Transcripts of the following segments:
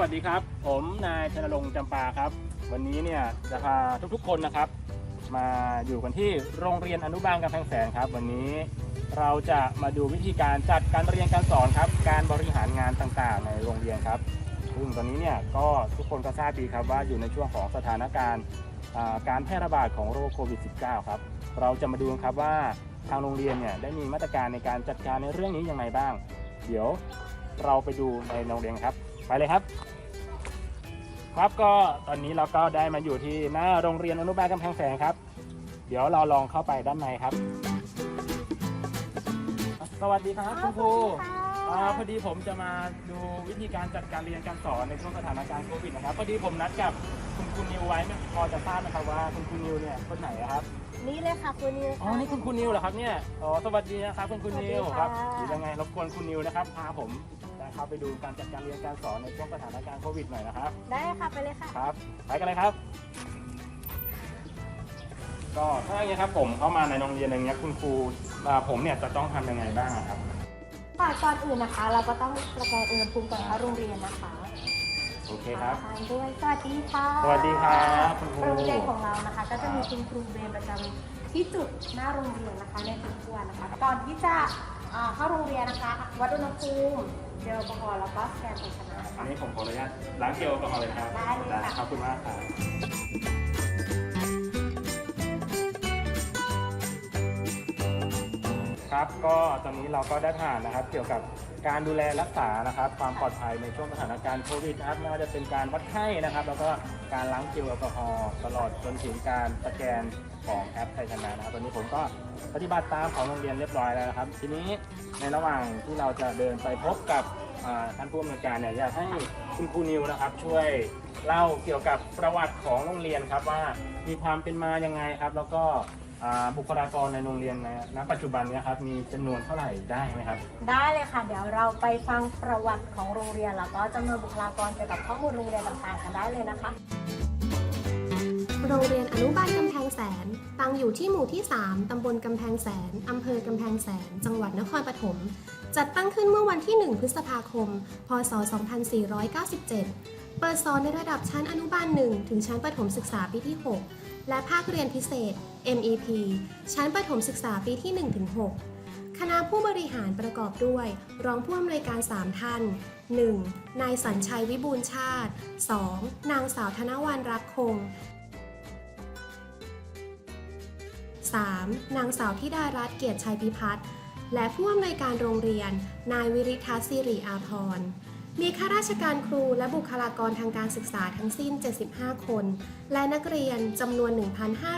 วัสดีครับ ผมนายชนรงค์จำปาครับ วันนี้เนี่ยจะพาทุกๆคนนะครับ มาอยู่กันที่โรงเรียนอนุบาลกำแพงแสนครับ วันนี้เราจะมาดูวิธีการจัดการเรียนการสอนครับ การบริหารงานต่างๆ ในโรงเรียนครับซึ่งตอนนี้เนี่ยก็ทุกคนก็ทราบดีครับว่าอยู่ในช่วงของสถานการณ์การแพร่ระบาดของโรคโควิด -19 ครับ เราจะมาดูครับว่าทางโรงเรียนเนี่ยได้มีมาตรการในการจัดการในเรื่องนี้อยังไงบ้าง เดี๋ยวเราไปดูในโรงเรียนครับ ไปเลยครับ ครับก็ตอนนี้เราก็ได้มาอยู่ที่หน้าโรงเรียนอนุบาลกำแพงแสนครับ เดี๋ยวเราลองเข้าไปด้านในครับ สวัสดีครับคุณครูอ่าพอดีผมจะมาดูวิธีการจัดการเรียนการสอนในช่วงสถานการณ์โควิดนะครับพอดีผมนัดกับคุณครูนิวไว้ไม่พอจะทราบนะครับว่าคุณครูนิวเนี่ยคนไหนอะครับ นี่เลยค่ะคุณนิวอ๋อ นี่คุณคุณนิวเหรอครับเนี่ย อ๋อ สวัสดีนะครับคุณคุณนิวสวัสดีครัค่ะบหรือยังไงรบกวนคุณนิวนะครับพาผม นะครับไปดูการจัดการเรียนการสอนในช่วงสถานการณ์โควิดหน่อยนะครับ ได้ค่ะไปเลยค่ะ ครับไปกันเลยครับ ก็ถ้าอย่างนี้ยครับผมเข้ามาในโรงเรียนอย่างเงี้ยคุณครูอ่าผมเนี่ยจะต้องทำยังไงบ้างอะครับ ก่อนก่อนอื่นนะคะ เราก็ต้องสแกนอุณหภูมิก่อนเข้าโรงเรียนนะคะโอเคครับทานด้วยสวัสดีค่ะสวัสดีครับคุณครู โรงเรียนของเรานะคะ ก็จะมีคุณครูเวรประจำที่จุดหน้าโรงเรียนนะคะในทุกวันนะคะ ก่อนที่จะอ่า เข้าโรงเรียนนะคะวัดอุณหภูมิเจลแอลกอฮอล์แล้วก็สแกนตัวชนะอันนี้ผมขออนุญาตล้างเจลก่อนเลยนะครับได้เลยค่ะ ขอบคุณมากครับครับก็ตอนนี้เราก็ได้ผ่านนะครับเกี่ยวกับ การดูแลรักษานะครับ ความปลอดภัยในช่วงสถานการณ์โควิดนะครับไม่ว่าจะเป็นการวัดไข้นะครับ แล้วก็การล้างเจลแอลกอฮอล์ตลอดจนถึงการสแกนของแอปไทยชนะนะครับตอนนี้ผมก็ปฏิบัติตามของโรงเรียนเรียบร้อยแล้วนะครับ ทีนี้ในระหว่างที่เราจะเดินไปพบกับท่านผู้อำนวยการเนี่ยอยากให้คุณครูนิวนะครับ ช่วยเล่าเกี่ยวกับประวัติของโรงเรียนครับว่ามีความเป็นมายังไงครับ แล้วก็ บุคลากรในโรงเรียนในณปัจจุบันเนี้ครับมีจำนวนเท่าไหร่ได้ไหมครับ ได้เลยค่ะ เดี๋ยวเราไปฟังประวัติของโรงเรียนแล้วก็จำนวนบุคลากรเกี่ยวกับข้อมูลโรงเรียนต่างๆกันได้เลยนะคะ โรงเรียนอนุบาลกำแพงแสน ตั้งอยู่ที่หมู่ที่ 3 ตำบลกำแพงแสน อำเภอกำแพงแสน จังหวัดนครปฐม จัดตั้งขึ้นเมื่อวันที่ 1 พฤษภาคม พศ 2497 เปิดสอนในระดับชั้นอนุบาล 1 ถึงชั้นประถมศึกษาปีที่ 6 และภาคเรียนพิเศษ MEP ชั้นประถมศึกษาปีที่1-6คณะผู้บริหารประกอบด้วย รองผู้อำนวยการ 3 ท่าน 1. นายสัญชัยวิบูลชาติ 2. นางสาวธนวันรักคง 3. นางสาวธิดารัตน์เกียรติชัยพิพัฒน์และผู้อำนวยการโรงเรียน นายวิริทัศน์สิริอาภรณ์ มีข้าราชการครูและบุคลากรทางการศึกษาทั้งสิ้น 75 คน และนักเรียนจำนวน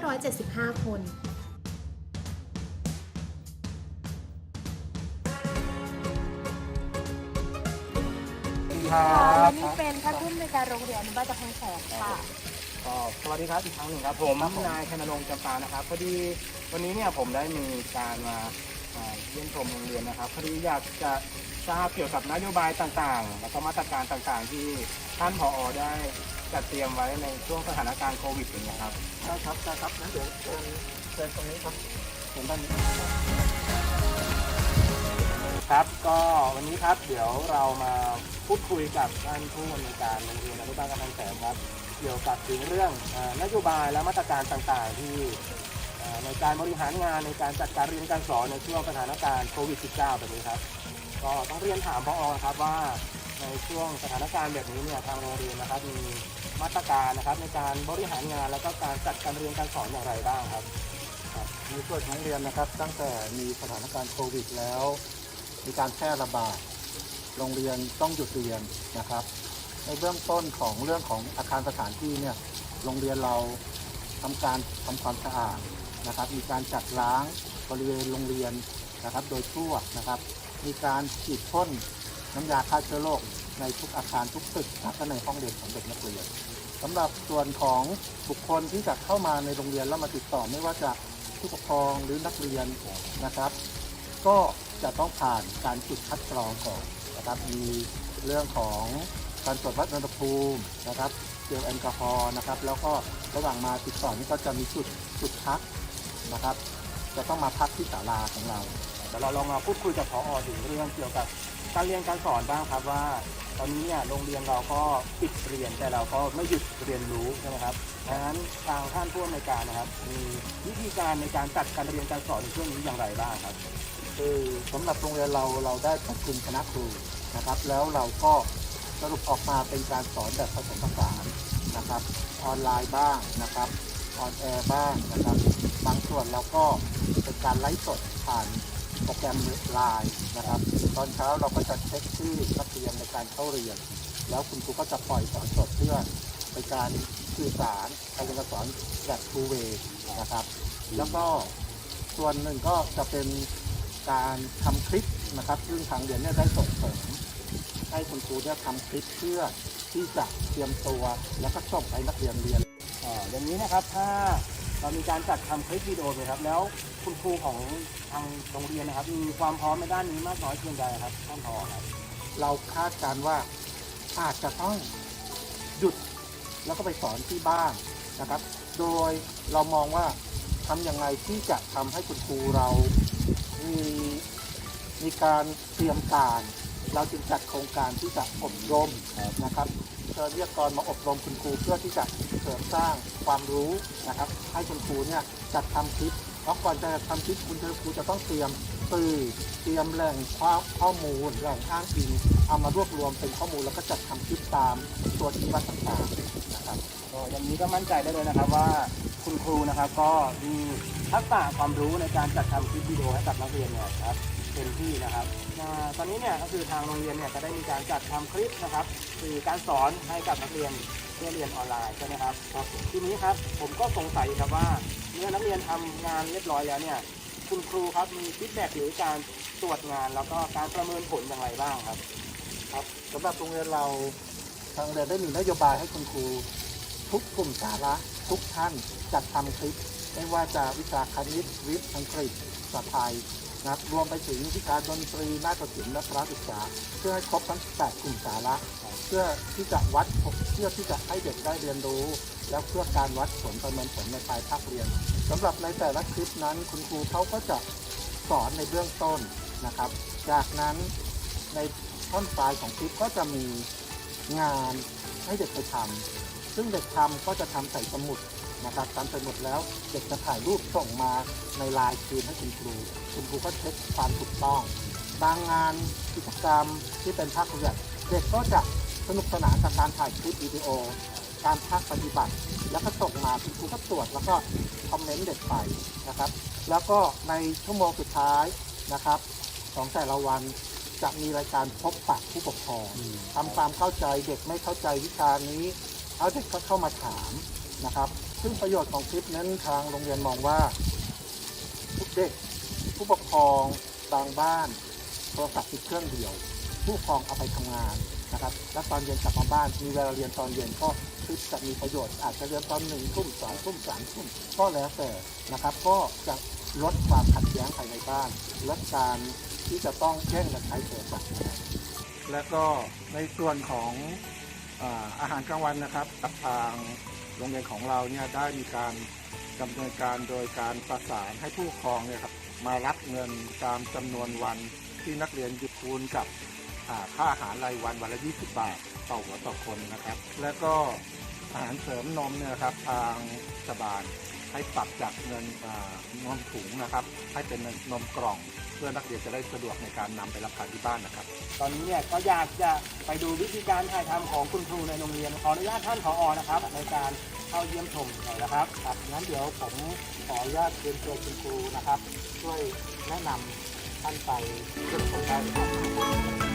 1,575 คนครัและบนี่เป็นท่านผู้อำนวยการโรงเรียนอนุบาลกำแพงแสนค่ะ ก็สวัสดีครับอีกครั้งหนึ่งครับผมนายชนรงค์จำปานะครับพอดีวันนี้เนี่ยผมได้มีการมาอ่า เยี่ยมชมโรงเรียนนะครับพอดีอยากจะทราบเกี่ยวกับนโยบายต่างๆ แล้วก็มาตรการต่างๆ ที่ท่านผอได้จัดเตรียมไว้ในช่วงสถานการณ์โควิดอย่างนี้ยครับใช่ครับใช่ครับงั้นเดี๋ยวเชิญเชิญตรงนี้ครับเชิญด้านนี้ครับก็วันนี้ครับเดี๋ยวเรามาพูดคุยกับท่านผู้อำนวยการโรงเรียนอนุบาลกำแพงแสนครับ เกี่ยวกับถึงเรื่องเอ่อนโยบายและมาตรการต่างๆ ที่เอ่อ ในการบริหารงานในการจัดการเรียนการสอนในช่วงสถานการณ์โควิด -19 แบบนี้ครับก็ต้องเรียนถามพอครับว่าในช่วงสถานการณ์แบบนี้เนี่ยทางโรงเรียนนะครับมีมาตรการนะครับในการบริหารงานแล้วก็การจัดการเรียนการสอนอย่างไรบ้างครับครับในส่วนของเรียนนะครับ ตั้งแต่มีสถานการณ์โควิด แล้ว มีการแพร่ระบาดโรงเรียนต้องหยุดเรียนนะครับ ในเบื้องต้นของเรื่องของอาคารสถานที่เนี่ยโรงเรียนเราทำการทำความสะอาด นะครับ มีการจัดล้างบริเวณโรงเรียนนะครับ โดยทั่วนะครับ มีการฉีดพ่นน้ำยาฆ่าเชื้อโรคในทุกอาคารทุกตึกนะครับและในห้องเรียนของเด็กนักเรียนสำหรับส่วนของบุคคลที่จะเข้ามาในโรงเรียนแล้วมาติดต่อไม่ว่าจะผู้ปกครองหรือนักเรียนนะครับ ก็จะต้องผ่านการจุดคัดกรองก่อนนะครับ มีเรื่องของการตรวจวัดอุณหภูมินะครับเจลแอลกอฮอล์นะครับ แล้วก็ระหว่างมาติดต่อนี่ก็จะมีจุดจุดพัก นะครับ จะต้องมาพักที่ศาลาของเราเดี๋ยวเราลองมาพูดคุยกับพออถึงเรื่องเกี่ยวกับการเรียนการสอนบ้างครับว่า ตอนนี้เนี่ยโรงเรียนเราก็ปิดเรียนแต่เราก็ไม่หยุดเรียนรู้ใช่ไหมครับดังนั้นทางท่านผู้อำนวยการนะครับ มีวิธีการในการจัดการเรียนการสอนในช่วงนี้อย่างไรบ้างครับ คือสำหรับโรงเรียนเราเราได้ประชุมคณะครูนะครับ แล้วเราก็สรุปออกมาเป็นการสอนแบบผสมผสานนะครับ ออนไลน์บ้างนะครับออนแอร์บ้างนะครับ บางส่วนเราก็เป็นการไลฟ์สดผ่านโปรแกรมไลน์นะครับ ตอนเช้าเราก็จะเช็คชื่อนักเรียนในการเข้าเรียน แล้วคุณครูก็จะปล่อยสอนสดเพื่อเป็นการสื่อสารการเรียนการสอนแบบทูเวนะครับ แล้วก็ส่วนหนึ่งก็จะเป็นการทำคลิปนะครับ ซึ่งทางเรียนเนี่ยได้ส่งเสริมให้คุณครูเนี่ยทำคลิปเพื่อที่จะเตรียมตัว แล้วก็ส่งให้นักเรียนเรียนออย่างนี้นะครับถ้า เรามีการจัดทำคลิปวิดีโอเลยครับ แล้วคุณครูของทางโรงเรียนนะครับ มีความพร้อมในด้านนี้มากน้อยเพียงใดครับท่านผอครับเราคาดการณ์ว่าอาจจะต้องหยุดแล้วก็ไปสอนที่บ้านนะครับ โดยเรามองว่าทำยังไงที่จะทำให้คุณครูเรา มีมีการเตรียมการ เราจึงจัดโครงการที่จะอบรมนะครับ เชิญวิทยากรมาอบรมคุณครูเพื่อที่จะเสริมสร้างความรู้นะครับ ให้คุณครูเนี่ยจัดทำคลิปเพราะก่อนจะทำคลิปคุณครูจะต้องเตรียมสื่อเตรียมแหล่งข้อข้อมูลแหล่งอ้างอิงเอามารวบรวมเป็นข้อมูลแล้วก็จัดทำคลิปตามตัวชี้วัดต่างๆนะครับก็อย่างนี้ก็มั่นใจได้เลยนะครับว่าคุณครูนะครับก็มีทักษะความรู้ในการจัดทำคลิปวิดีโอให้กับนักเรียนเนี่ยครับ เต็มที่นะครับตอนนี้เนี่ยก็คือทางโรงเรียนเนี่ยจะได้มีการจัดทำคลิปนะครับคือการสอนให้กับนักเรียนเพื่อเรียนออนไลน์ใช่ไหมครับครับทีนี้ครับผมก็สงสัยครับว่าเมื่อนักเรียนทำงานเรียบร้อยแล้วเนี่ยคุณครูครับมีฟีดแบ็กหรือการตรวจงาน แล้วก็การประเมินผลอย่างไรบ้างครับครับสำหรับโรงเรียนเราทางเรียนได้มีนโยบายให้คุณครู ทุกกลุ่มสาระทุกท่านจัดทำคลิป ไม่ว่าจะวิชาคณิตวิทย์อังกฤษภาษาไทย นะครับรวมไปถึงวิชาดนตรีนาฏศิลป์และพระศึกษา เพื่อให้ครบทั้ง 8 กลุ่มสาระ เพื่อที่จะวัดเพื่อที่จะให้เด็กได้เรียนรู้ แล้วเพื่อการวัดผลประเมินผลในปลายภาคเรียนสำหรับในแต่ละคลิปนั้น คุณครูเขาก็จะสอนในเบื้องต้นนะครับ จากนั้นในท่อนปลายของคลิปก็จะมีงานให้เด็กไปทำซึ่งเด็กทำก็จะทำใส่สมุด นะครับทำใส่สมุดแล้วเด็กจะถ่ายรูปส่งมาในไลน์คืนให้คุณครู คุณครูก็เช็คความถูกต้อง บางงานกิจกรรมที่เป็นภาคเรียนเด็กก็จะสนุกสนานกับการถ่ายคลิปวิดีโอ การภาคปฏิบัติ แล้วก็ส่งมาคุณครูก็ตรวจแล้วก็คอมเมนต์เด็กไปนะครับ แล้วก็ในชั่วโมงสุดท้ายนะครับของแต่ละวันจะมีรายการพบปะผู้ปกครองทำความเข้าใจเด็กไม่เข้าใจวิชานี้ เอาเด็กก็เข้ามาถามนะครับ ซึ่งประโยชน์ของคลิปนั้นทางโรงเรียนมองว่าทุกเด็ก ผู้ปกครองบางบ้านโทรศัพท์ติดเครื่องเดียว ผู้ปกครองเอาไปทำงานนะครับ แล้วตอนเย็นกลับมาบ้านมีเวลาเรียนตอนเย็นก็คลิปจะมีประโยชน์อาจจะเรียนตอนหนึ่งทุ่มสองทุ่มสามทุ่มก็แล้วแต่นะครับ ก็จะลดความขัดแย้งภายในบ้านลดการที่จะต้องแย่งกันใช้โทรศัพท์และก็ในส่วนของอาอาหารกลางวันนะครับกับทาง โรงเรียนของเราเนี่ยได้มีการดำเนินการโดยการประสานให้ผู้ปกครองเนี่ยครับมารับเงินตามจำนวนวันที่นักเรียนหยุดคูณกับค่าอาหารรายวันวันละ 20 บาทต่อหัวต่อคนนะครับ และก็อาหารเสริมนมเนี่ยครับทางสบาล ให้ปรับจากเงินอ่านมถุงนะครับให้เป็นนมกล่อง เพื่อนักเรียนจะได้สะดวกในการนำไปรับประทานที่บ้านนะครับ ตอนนี้เนี่ยก็อยากจะไปดูวิธีการถ่ายทำของคุณครูในโรงเรียนขออนุญาตท่านผอนะครับ ในการเข้าเยี่ยมชมหน่อยนะครับครับงั้นเดี๋ยวผมขออนุญาตเรียนเชิญคุณครูนะครับ ช่วยแนะนำท่านไปเรื่องของการ